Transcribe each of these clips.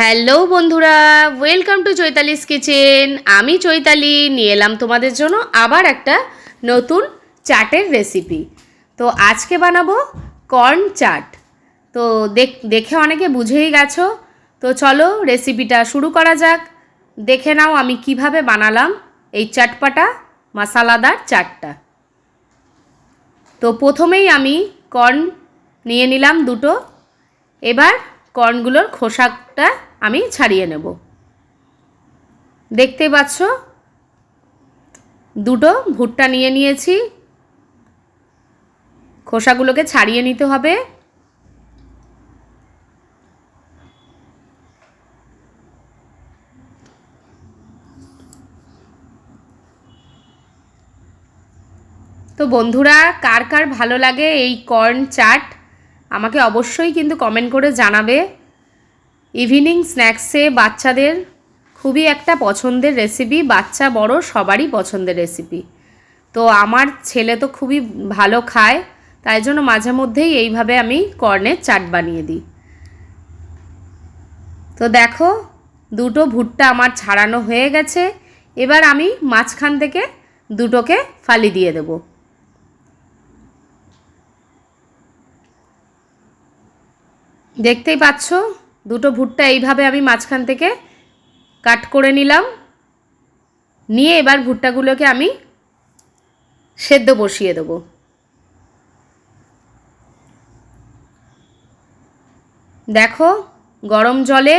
Hello বন্ধুরা welcome to Chaitali's kitchen আমি চৈতালি, নিয়ে এলাম তোমাদের জন্য আবার একটা নতুন চাটের রেসিপি তো আজকে বানাবো কর্ন চাট। তো দেখ অনেকে বুঝেই গেছো। তো চলো রেসিপিটা শুরু করা যাক। দেখে নাও আমি কীভাবে বানালাম এই চাটপাটা, মশালাদার চাটটা। তো প্রথমেই আমি কর্ন নিয়ে নিলাম দুটো। এবার কর্নগুলোর খোসাটা আমি ছাড়িয়ে নেব। দেখতে পাচ্ছ? দুটো ভুট্টা নিয়ে নিয়েছি। খোসাগুলোকে ছাড়িয়ে নিতে হবে। তো বন্ধুরা, কার কার ভালো লাগে এই কর্ন চাট, আমাকে অবশ্যই কিন্তু কমেন্ট করে জানাবে। ইভিনিং স্ন্যাক্সে বাচ্চাদের খুবই একটা পছন্দের রেসিপি বাচ্চা বড় সবারই পছন্দের রেসিপি তো আমার ছেলে তো খুবই ভালো খায়, তাই জন্য মাঝে মধ্যেই এইভাবে আমি কর্নের চাট বানিয়ে দিই। তো দেখো, দুটো ভুট্টা আমার ছাড়ানো হয়ে গেছে, এবার আমি মাঝখান থেকে দুটোকে ফালি দিয়ে দেবো। দেখতেই পাচ্ছ? দুটো ভুট্টা এইভাবে আমি মাঝখান থেকে কাট করে নিলাম। নিয়ে এবার ভুট্টাগুলোকে আমি সেদ্ধ বসিয়ে দেবো। দেখো, গরম জলে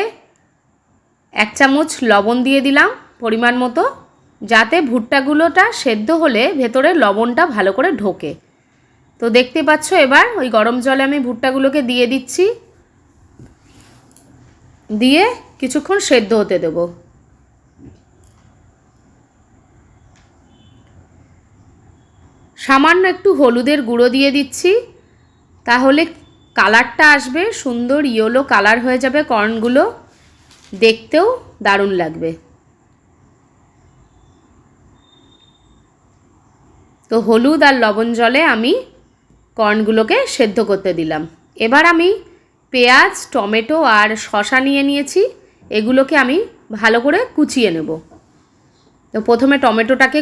এক চামচ লবণ দিয়ে দিলাম পরিমাণ মতো, যাতে ভুট্টাগুলোটা সেদ্ধ হলে ভেতরে লবণটা ভালো করে ঢোকে। তো দেখতে পাচ্ছ এবার ওই গরম জলে আমি ভুট্টাগুলোকে দিয়ে দিচ্ছি। দিয়ে কিছুক্ষণ সেদ্ধ হতে দেব। সামান্য একটু হলুদের গুঁড়ো দিয়ে দিচ্ছি, তাহলে কালারটা আসবে, সুন্দর ইয়েলো কালার হয়ে যাবে কর্নগুলো। দেখতেও দারুণ লাগবে। তো হলুদ আর লবণ জলে আমি কর্নগুলোকে সেদ্ধ করতে দিলাম। এবার আমি পেঁয়াজ, টমেটো আর শশা নিয়ে নিয়েছি। এগুলোকে আমি ভালো করে কুচিয়ে নেব। তো প্রথমে টমেটোটাকে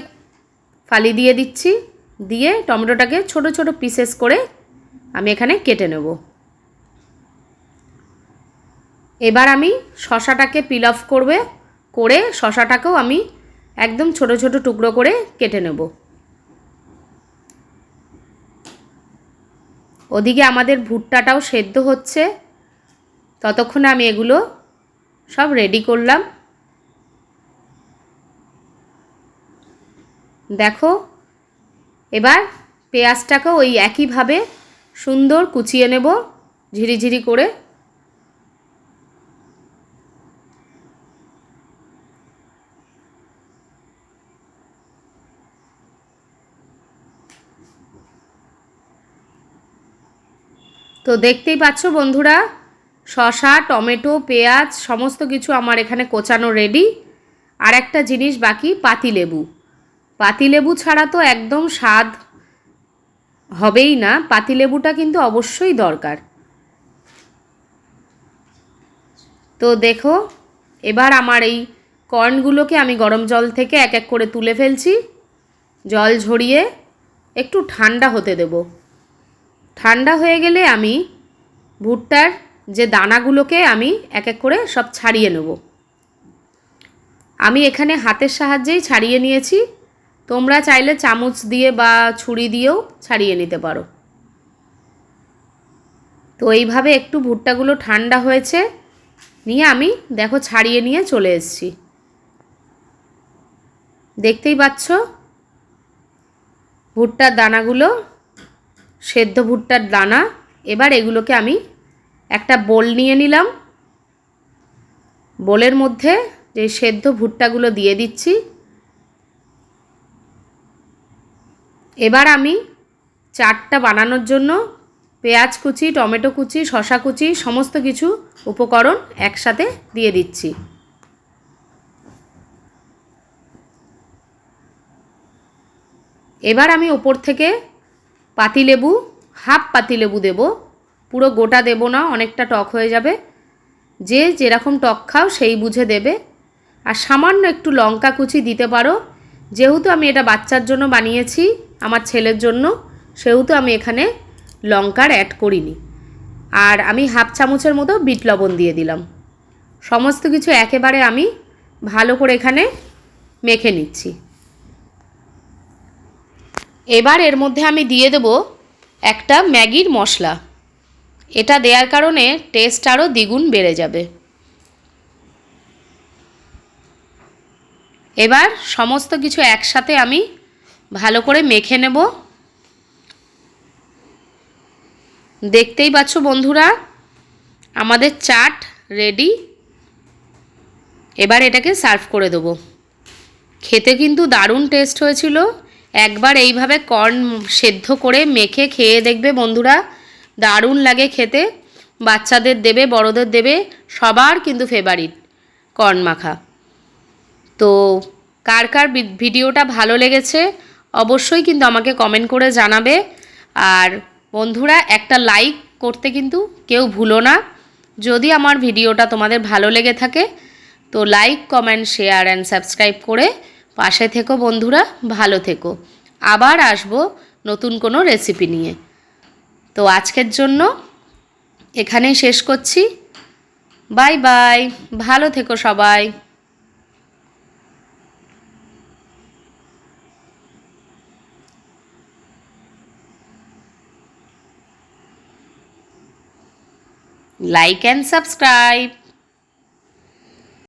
ফালি দিয়ে দিচ্ছি। দিয়ে টমেটোটাকে ছোট ছোট পিসেস করে আমি এখানে কেটে নেব। এবার আমি শশাটাকে পিল অফ করবে, করে শশাটাকেও আমি একদম ছোট ছোট টুকরো করে কেটে নেব। ওদিকে আমাদের ভুট্টাটাও সেদ্ধ হচ্ছে। ততক্ষণে আমি এগুলো সব রেডি করলাম। দেখো, এবার পেঁয়াজটাকেও ওই একইভাবে সুন্দর কুচিয়ে নেব ঝিরিঝিরি করে। তো দেখতেই পাচ্ছ বন্ধুরা শশা টমেটো, পেঁয়াজ, সমস্ত কিছু আমার এখানে কোচানো রেডি আর একটা জিনিস বাকি, পাতিলেবু। পাতিলেবু ছাড়া তো একদম স্বাদ হবেই না, পাতিলেবুটা কিন্তু অবশ্যই দরকার। তো দেখো, এবার আমার এই কর্নগুলোকে আমি গরম জল থেকে এক এক করে তুলে ফেলছি। জল ঝরিয়ে একটু ঠান্ডা হতে দেব। ঠান্ডা হয়ে গেলে আমি ভুট্টার যে দানাগুলোকে আমি এক এক করে সব ছাড়িয়ে নেব। আমি এখানে হাতের সাহায্যেই ছাড়িয়ে নিয়েছি। তোমরা চাইলে চামচ দিয়ে বা ছুরি দিয়েও ছাড়িয়ে নিতে পারো। তো এইভাবে একটু ভুট্টাগুলো ঠান্ডা হয়েছে, নিয়ে আমি দেখো ছাড়িয়ে নিয়ে চলে এসেছি। দেখতেই পাচ্ছ? ভুট্টার দানাগুলো সেদ্ধ ভুট্টার দানা। এবার এগুলোকে আমি একটা বোল নিয়ে নিলাম। বোলের মধ্যে যে সেদ্ধ ভুট্টাগুলো দিয়ে দিচ্ছি। এবার আমি চাটটা বানানোর জন্য পেঁয়াজ কুচি, টমেটো কুচি শশা কুচি, সমস্ত কিছু উপকরণ একসাথে দিয়ে দিচ্ছি। এবার আমি ওপর থেকে পাতিলেবু হাফ পাতিলেবু দেব। পুরো গোটা দেব না, অনেকটা টক হয়ে যাবে। যে যেরকম টক খাও সেই বুঝে দেবে। আর সামান্য একটু লঙ্কা কুচি দিতে পারো। যেহেতু আমি এটা বাচ্চার জন্য বানিয়েছি, আমার ছেলের জন্য, সেহেতু আমি এখানে লঙ্কার অ্যাড করিনি। আর আমি হাফ চামচের মতো বিট লবণ দিয়ে দিলাম। সমস্ত কিছু একেবারে আমি ভালো করে এখানে মেখে নিচ্ছি। এবার এর মধ্যে আমি দিয়ে দেব একটা ম্যাগির মশলা। এটা দেওয়ার কারণে টেস্ট আরও দ্বিগুণ বেড়ে যাবে। এবার সমস্ত কিছু একসাথে আমি ভালো করে মেখে নেব। দেখতেই পাচ্ছ বন্ধুরা, আমাদের চাট রেডি এবার এটাকে সার্ভ করে দেবো। খেতে কিন্তু দারুণ টেস্ট হয়েছিল। একবার এইভাবে কর্ন সেদ্ধ করে মেখে খেয়ে দেখবে বন্ধুরা, দারুণ লাগে খেতে। বাচ্চাদের দেবে, বড়দের দেবে, সবার কিন্তু ফেভারিট কর্ন মাখা। তো কার কার ভিডিওটা ভালো লেগেছে, অবশ্যই কিন্তু আমাকে কমেন্ট করে জানাবে। আর বন্ধুরা, একটা লাইক করতে কিন্তু কেউ ভুলো না। যদি আমার ভিডিওটা তোমাদের ভালো লেগে থাকে, তো like comment share and subscribe করে পাশে থেকো বন্ধুরা, ভালো থেকো। আবার আসব নতুন কোনো রেসিপি নিয়ে। তো আজকের জন্য এখানেই শেষ করছি। বাই বাই, ভালো থেকো সবাই। Like and subscribe